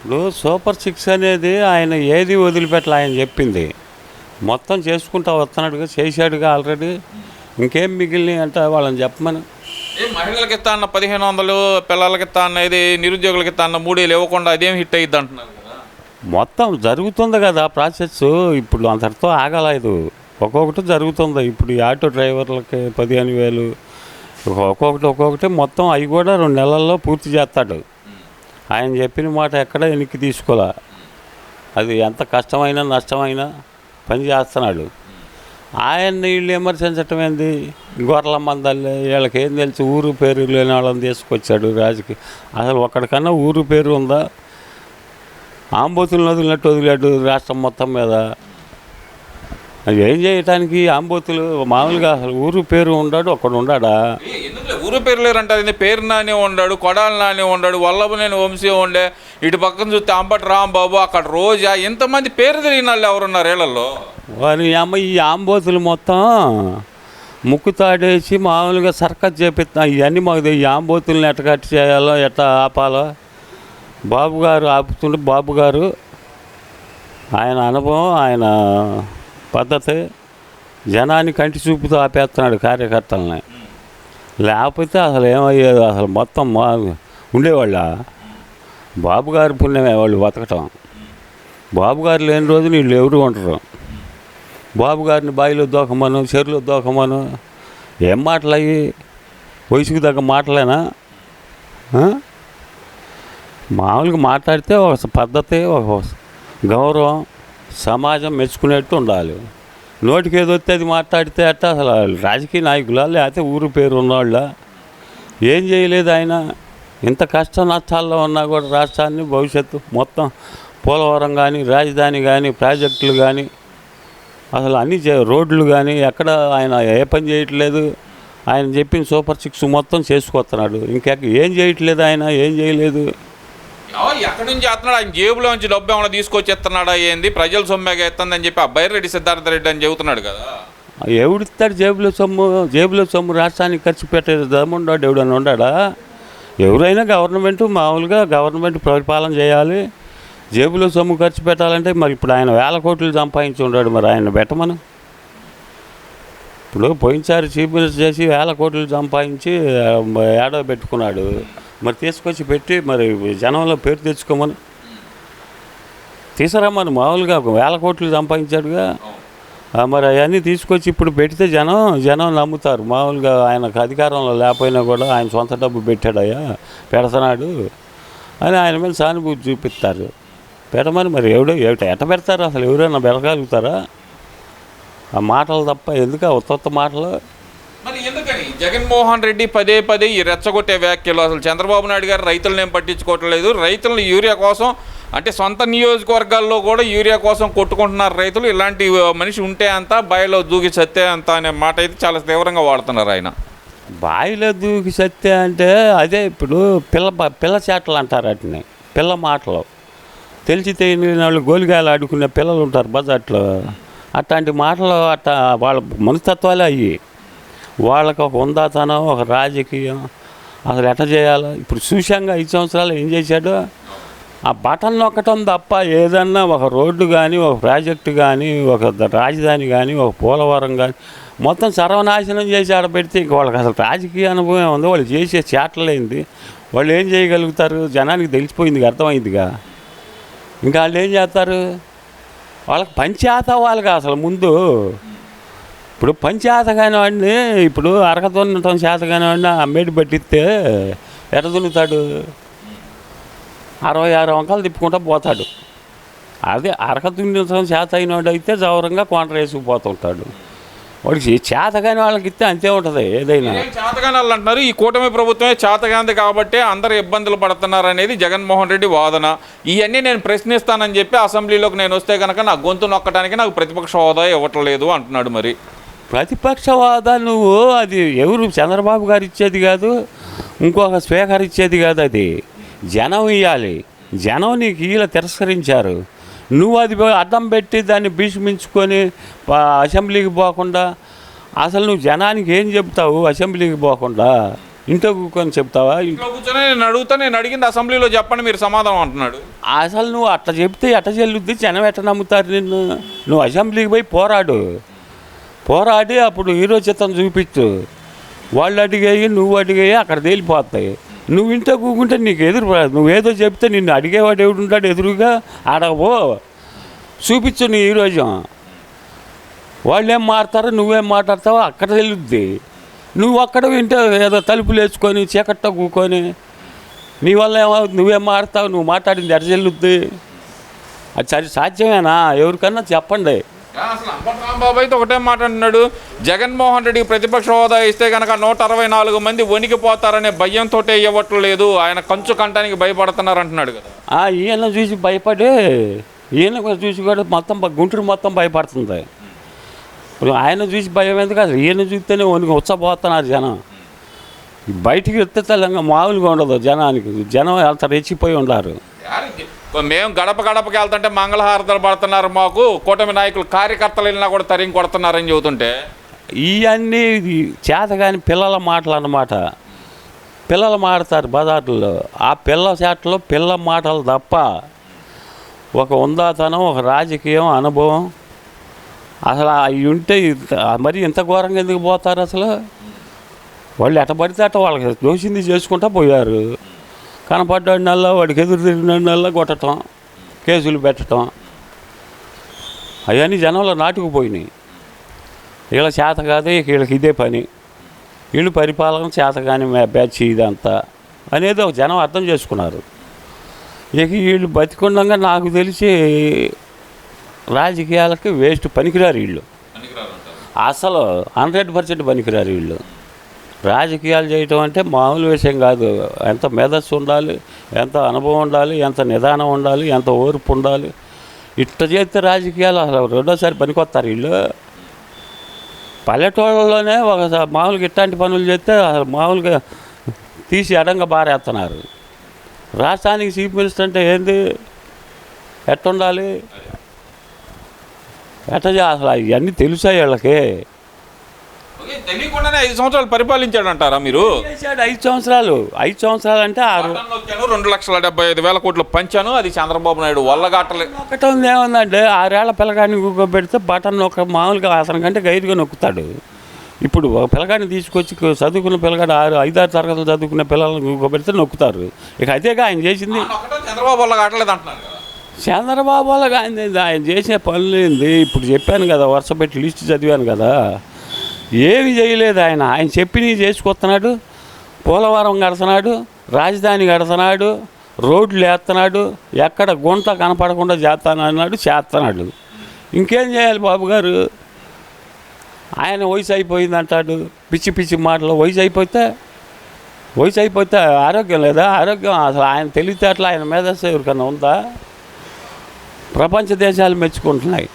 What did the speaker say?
ఇప్పుడు super six అనేది ఆయన ఏది వదిలిపెట్టలే ఆయన చెప్పింది. మొత్తం చేసుకుంటా వస్తున్నాడుగా చేశాడుగా ఆల్రెడీ. ఇంకేం మిగిలినాయి అంటే వాళ్ళని చెప్పమని. మహిళలకు ఇస్తా అన్న పదిహేను వందలు పిల్లలకి ఇస్తా అన్న ఇది నిరుద్యోగులకి ఇస్తా అన్న మూడేళ్ళు ఇవ్వకుండా అదేం హిట్ అయ్యిద్ది అంటున్నారు కదా. మొత్తం జరుగుతుంది కదా ప్రాసెస్. ఇప్పుడు అంతటితో ఆగలేదు. ఒక్కొక్కటి జరుగుతుంది. ఇప్పుడు ఈ ఆటో డ్రైవర్లకి పదిహేను వేలు ఒక్కొక్కటి ఒక్కొక్కటి మొత్తం అవి కూడా రెండు నెలల్లో పూర్తి చేస్తాడు. ఆయన చెప్పిన మాట ఎక్కడ వెనక్కి తీసుకోలే. అది ఎంత కష్టమైనా నష్టమైనా పని చేస్తున్నాడు. ఆయన్ని వీళ్ళు విమర్శించటం ఏంది? గొర్రెల మందల్ని వీళ్ళకి ఏం తెలుసు? ఊరు పేరు లేని వాళ్ళని తీసుకొచ్చాడు రాజకీయ. అసలు ఒక్కడికన్నా ఊరు పేరు ఉందా? ఆంబోతులు వదిలినట్టు వదిలాడు రాష్ట్రం మొత్తం మీద. ఏం చేయటానికి ఆంబోతులు? మామూలుగా అసలు ఊరు పేరు ఉండాడు ఒక్కడు ఉండాడా? ఏ, పేరు లేరంటారు పేరు నానే ఉండాడు కొడాలి నానే ఉండాడు వల్లభనేని వంశీ ఉండే. ఇటు పక్కన చూస్తే అంబటి రాంబాబు అక్కడ రోజా ఇంతమంది పేరు తెలియని వాళ్ళు ఎవరున్నారు ఏళ్ళలో వారి అమ్మ ఈ ఆంబోతులు మొత్తం ముక్కు తాడేసి మామూలుగా సర్కస్ చేపిస్తా ఇవన్నీ మాకు ఈ ఆంబోతుల్ని ఎట్ట కట్ చేయాలో ఎట్ట ఆపాలో. బాబు గారు ఆపుతుంటే బాబు గారు ఆయన అనుభవం ఆయన పద్ధతి జనాన్ని కంటి చూపుతూ ఆపేస్తున్నాడు కార్యకర్తలని. లేకపోతే అసలు ఏమయ్యేది అసలు మొత్తం మా ఉండేవాళ్ళ? బాబుగారి పుణ్యమే వాళ్ళు బతకటం. బాబుగారు లేని రోజు వీళ్ళు ఎవరు ఉంటారు బాబుగారిని బాయిలో బావిలో దూకమను చెరువులో దూకమను ఏం మాటలు అవి వయసుకు తగ్గ మాటలేనా? మామూలుగా మాట్లాడితే ఒక పద్ధతి ఒక గౌరవం సమాజం మెచ్చుకునేట్టు ఉండాలి. నోటికి ఏదో వస్తే అది మాట్లాడితే అట్ట అసలు రాజకీయ నాయకులా? లేకపోతే ఊరు పేరు ఉన్నవాళ్ళ? ఏం చేయలేదు ఆయన. ఇంత కష్ట నష్టాల్లో ఉన్నా కూడా రాష్ట్రాన్ని భవిష్యత్తు మొత్తం పోలవరం కానీ రాజధాని కానీ ప్రాజెక్టులు కానీ అసలు అన్ని చే- రోడ్లు కానీ ఎక్కడ ఆయన ఏ పని చేయట్లేదు. ఆయన చెప్పిన సూపర్ సిక్స్ మొత్తం చేసుకొస్తున్నాడు ఇంకెక్క ఏం చేయట్లేదు ఆయన ఏం చేయలేదు. ఎక్కడి నుంచి చేస్తున్నాడు? ఆయన జేబులో నుంచి డబ్బు ఏమైనా తీసుకొచ్చి ఎత్తున్నాడా ఏంది? ప్రజల సొమ్మేగా ఎత్తుందని చెప్పి ఆ బైరెడ్డి సిద్ధార్థ రెడ్డి అని చెబుతున్నాడు కదా. ఎవడిస్తాడు జేబులో సొమ్ము? జేబులో సొమ్ము రాష్ట్రానికి ఖర్చు పెట్టేది దమ్ముండాడు ఎవడన్నా ఉండాడా? ఎవరైనా గవర్నమెంట్ మామూలుగా గవర్నమెంట్ పరిపాలన చేయాలి. జేబులో సొమ్ము ఖర్చు పెట్టాలంటే మరి ఇప్పుడు ఆయన వేల కోట్లు సంపాదించి ఉన్నాడు మరి ఆయన పెట్టమను. ఇప్పుడు పోయినసారి చీఫ్ మినిస్టర్ చేసి వేల కోట్లు సంపాదించి ఏడో పెట్టుకున్నాడు. మరి తీసుకొచ్చి పెట్టి మరి జనంలో పేరు తెచ్చుకోమని. తీసుకురమ్మని మామూలుగా వేల కోట్లు సంపాదించాడుగా. మరి అవన్నీ తీసుకొచ్చి ఇప్పుడు పెడితే జనం జనం నమ్ముతారు. మామూలుగా ఆయనకు అధికారంలో లేకపోయినా కూడా ఆయన సొంత డబ్బు పెట్టాడయ్యా పెడతాడు అని ఆయన మీద సానుభూతి చూపిస్తారు. పెట్టమని మరి ఎవడో ఏమిట ఎట పెడతారు? అసలు ఎవరైనా పెరగలుగుతారా ఆ మాటలు తప్ప ఎందుకు ఆ ఉత్త మాటలు? ఎందుకని? జగన్మోహన్ రెడ్డి పదే పదే ఈ రెచ్చగొట్టే వ్యాఖ్యలు అసలు చంద్రబాబు నాయుడు గారు రైతులను ఏం పట్టించుకోవట్లేదు. రైతులను యూరియా కోసం అంటే సొంత నియోజకవర్గాల్లో కూడా యూరియా కోసం కొట్టుకుంటున్నారు రైతులు. ఇలాంటి మనిషి ఉంటే అంత బాయిలో దూకి చత్తే అంత అనే మాట అయితే చాలా తీవ్రంగా వాడుతున్నారు ఆయన. బావిలో దూకి చత్తే అంటే అదే ఇప్పుడు పిల్ల పిల్ల చేటలు అంటారు వాటిని. పిల్ల మాటలు. తెలిసి తెలియని వాళ్ళు గోలిగాయలు ఆడుకునే పిల్లలు ఉంటారు బజార్లో. అట్లాంటి మాటలు అట్లా వాళ్ళ మనస్తత్వాలే అయ్యి. వాళ్ళకి ఒక ఉందాతనం ఒక రాజకీయం. అసలు ఎట్లా చేయాలో? ఇప్పుడు చూశాంగా ఐదు సంవత్సరాలు ఏం చేశాడు? ఆ బటన్ నొక్కటం తప్ప ఏదన్నా ఒక రోడ్డు కానీ ఒక ప్రాజెక్టు కానీ ఒక రాజధాని కానీ ఒక పోలవరం కానీ మొత్తం సర్వనాశనం చేసి ఆడపెడితే ఇంక వాళ్ళకి అసలు రాజకీయ అనుభవం ఉంది వాళ్ళు చేసే చేటలేంది? వాళ్ళు ఏం చేయగలుగుతారు? జనానికి తెలిసిపోయింది అర్థమైందిగా? ఇంకా వాళ్ళు ఏం చేస్తారు? వాళ్ళకి పంచాయత వాళ్ళకి అసలు ముందు. ఇప్పుడు పని చేతగాని వాడిని ఇప్పుడు అరక చేతగాని వాడిని అమ్మేటి పట్టిస్తే ఎట అరవై ఆరు వంకలు తిప్పుకుంటా పోతాడు. అదే అరక చేత అయిన వాడు అయితే జవరంగా కొంట వేసుకుపోతుంటాడు వాడికి చేతగాని వాళ్ళకి ఇస్తే అంతే ఉంటుంది ఏదైనా. చేతగాని వాళ్ళు అంటున్నారు? ఈ కూటమి ప్రభుత్వమే చేతగాంది కాబట్టి అందరు ఇబ్బందులు పడుతున్నారు అనేది జగన్మోహన్ రెడ్డి వాదన. ఇవన్నీ నేను ప్రశ్నిస్తానని చెప్పి అసెంబ్లీలోకి నేను వస్తే కనుక నా గొంతు నొక్కడానికి నాకు ప్రతిపక్ష హోదా ఇవ్వట్లేదు అంటున్నాడు మరి. ప్రతిపక్షవాద నువ్వు అది ఎవరు? చంద్రబాబు గారు ఇచ్చేది కాదు ఇంకొక స్పీకర్ ఇచ్చేది కాదు అది. జనం ఇవ్వాలి జనం నీకు ఈల తిరస్కరించారు. నువ్వు అది అడ్డం పెట్టి దాన్ని భీష్మించుకొని అసెంబ్లీకి పోకుండా అసలు నువ్వు జనానికి ఏం చెప్తావు అసెంబ్లీకి పోకుండా? ఇంట్లో కూర్చొని చెప్తావా? ఇంట్లో కూర్చొని నేను అడుగుతా నేను అడిగింది అసెంబ్లీలో చెప్పండి మీరు సమాధానం అంటున్నాడు. అసలు నువ్వు అట్లా చెప్తే ఎట్ట చెల్లుద్ది? జనం ఎట్ట నమ్ముతారు నిన్ను? నువ్వు అసెంబ్లీకి పోయి పోరాడు. పోరాడి అప్పుడు హీరో చిత్రం చూపించు వాళ్ళు అడిగాయి నువ్వు అడిగాయి అక్కడ తేలిపోతాయి. నువ్వు ఇంట్లో కూకుంటే నీకు ఎదురు రాదు. నువ్వు ఏదో చెప్తే నిన్ను అడిగేవాడు ఎవడుంటాడు ఎదురుగా? అడగబో చూపించు నీ ఈరోజు. వాళ్ళు ఏం మారుతారో నువ్వేం మాట్లాడతావో అక్కడ తెలుద్ది. నువ్వు అక్కడ వింటే ఏదో తలుపులు వేసుకొని చీకట్ట కూకొని నీ వల్ల ఏమవుతుంది? నువ్వేం మారుతావు? నువ్వు మాట్లాడింది ఎడ చెల్లుద్ది అది సరి సాధ్యమేనా? ఎవరికన్నా చెప్పండి. అసలు అంబటి రాంబాబు అయితే ఒకటే మాట అంటున్నాడు. జగన్మోహన్ రెడ్డికి ప్రతిపక్ష హోదా ఇస్తే కనుక నూట అరవై నాలుగు మంది వణికిపోతారనే భయంతో ఇవ్వట్లేదు ఆయన కంచు కంటానికి భయపడుతున్నారు అంటున్నాడు కదా. ఆ, ఈయన చూసి భయపడి ఈయన చూసి కూడా మొత్తం గుంటూరు మొత్తం భయపడుతుంది. ఇప్పుడు ఆయన చూసి భయం ఎందుకు అసలు ఈయన చూస్తేనే వణికి ఉచ్చపోతున్నారు జనం. బయటికి ఎత్తే తెలంగాణ మామూలుగా ఉండదు జనానికి. జనం అంత రెచ్చిపోయి ఉన్నారు మేము గడప గడపకి వెళ్తుంటే మంగళహారతలు పడుతున్నారు మాకు. కూటమి నాయకులు కార్యకర్తలు వెళ్ళినా కూడా తరిగి కొడుతున్నారని చెబుతుంటే. ఇవన్నీ చేతగాని పిల్లల మాటలు అన్నమాట. పిల్లలు మాడతారు బజార్లో ఆ పిల్ల చేటలో పిల్ల మాటలు తప్ప ఒక ఉందాతనం ఒక రాజకీయం అనుభవం అసలు అవి ఉంటే మరి ఇంత ఘోరంగా ఎందుకు పోతారు అసలు? వాళ్ళు ఎట పడితే అట్ట వాళ్ళకి దోషింది చేసుకుంటా పోయారు. కనపడ్డాడు నెల వాడికి ఎదురు తిరిగిన నెల కొట్టడం కేసులు పెట్టడం అవన్నీ జనంలో నాటుకుపోయినాయి. వీళ్ళ చేత కాదు వీళ్ళకి ఇదే పని. వీళ్ళు పరిపాలన చేత కానీ బ్యాచ్ ఇదంతా అనేది ఒక జనం అర్థం చేసుకున్నారు. ఇక వీళ్ళు బతికుండగా నాకు తెలిసి రాజకీయాలకి వేస్ట్ పనికిరారు వీళ్ళు. అసలు హండ్రెడ్ పర్సెంట్ పనికిరారు వీళ్ళు. రాజకీయాలు చేయటం అంటే మామూలు విషయం కాదు. ఎంత మేధస్సు ఉండాలి ఎంత అనుభవం ఉండాలి ఎంత నిదానం ఉండాలి ఎంత ఓర్పు ఉండాలి. ఇట్ట చేస్తే రాజకీయాలు అసలు రెండోసారి పనికొస్తారు వీళ్ళు. పల్లెటూళ్ళలోనే ఒక మామూలుగా ఇట్లాంటి పనులు చేస్తే అసలు మామూలుగా తీసి అడంగా బారేస్తున్నారు రాష్ట్రానికి చీఫ్ మినిస్టర్ అంటే ఏంది? ఎట్టుండాలి? ఎట్ట చే- అసలు ఇవన్నీ తెలుసా వీళ్ళకి? తెలియకుండానే ఐదు సంవత్సరాలు పరిపాలించాడు అంటారా మీరు? చేశాడు ఐదు సంవత్సరాలు. ఐదు సంవత్సరాలు అంటే ఆరు. రెండు లక్షల డెబ్బై ఐదు వేల కోట్లు పంచాను అది చంద్రబాబు నాయుడు వల్లగాటలే. ఒకటి ఉంది ఏముందంటే ఆరేళ్ళ పిల్లగాడిని కూకోబెడితే బటన్ ఒక మామూలుగా అతని కంటే గైరుగా నొక్కుతాడు. ఇప్పుడు ఒక పిల్లగాడిని తీసుకొచ్చి చదువుకున్న పిల్లగాడు ఆరు ఐదారు తరగతులు చదువుకున్న పిల్లల్ని కూకోబెడితే నొక్కుతారు. ఇక అదేగా ఆయన చేసింది. చంద్రబాబు వల్లగాటలేదు అంటున్నారు కదా. చంద్రబాబు వాళ్ళకి ఆయన ఆయన చేసే పనులు ఏంది? ఇప్పుడు చెప్పాను కదా వరుస పెట్టి లిస్ట్ చదివాను కదా. ఏమి చేయలేదు ఆయన. ఆయన చెప్పినవి చేసుకొస్తున్నాడు పోలవరం కడుతున్నాడు రాజధాని గడుతున్నాడు రోడ్లు వేస్తున్నాడు ఎక్కడ గుంట కనపడకుండా చేస్తాను అన్నాడు చేస్తున్నాడు. ఇంకేం చేయాలి బాబు గారు? ఆయన వయసు అయిపోయింది అంటాడు. పిచ్చి పిచ్చి మాటలు. వయసు అయిపోతే వయసు అయిపోతే ఆరోగ్యం లేదా? ఆరోగ్యం అసలు ఆయన తెలివితేటలు ఆయన మేధస్సు ఎవరికన్నా ఉందా? ప్రపంచ దేశాలు మెచ్చుకుంటున్నాయి.